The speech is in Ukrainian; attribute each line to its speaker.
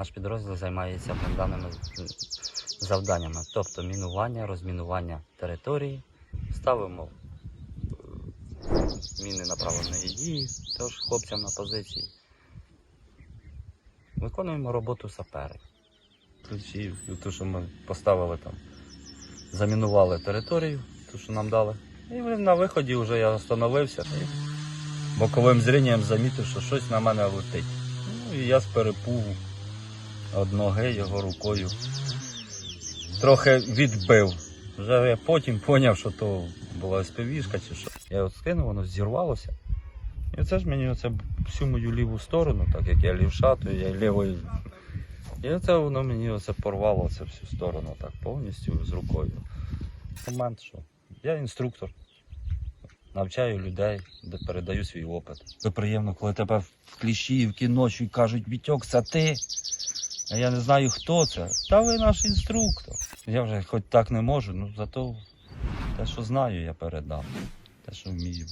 Speaker 1: Наш підрозділ займається даними завданнями, тобто мінування, розмінування території, ставимо е, міни направленої дії, теж хлопцям на позиції. Виконуємо роботу саперів. Ключі, ту, що ми поставили там, замінували територію, ту, що нам дали. І на виході вже я остановився і боковим зрінням замітив, що щось на мене летить. Ну і я з перепугу од ноги його рукою трохи відбив. Вже я потім зрозумів, що то була СПВшка чи що. Я от скинув, воно зірвалося. І оце ж мені оце всю мою ліву сторону, так як я лівша, то я лівою. І оце воно мені оце порвало це всю сторону так повністю з рукою. Момент, що я інструктор, навчаю людей, де передаю свій опит. Це приємно, коли тебе в кліщівки ночі кажуть, Вітьок, це ти. Я не знаю, хто це. Та ви наш інструктор. Я вже хоч так не можу, ну зато те, що знаю, я передам. Те, що вмію.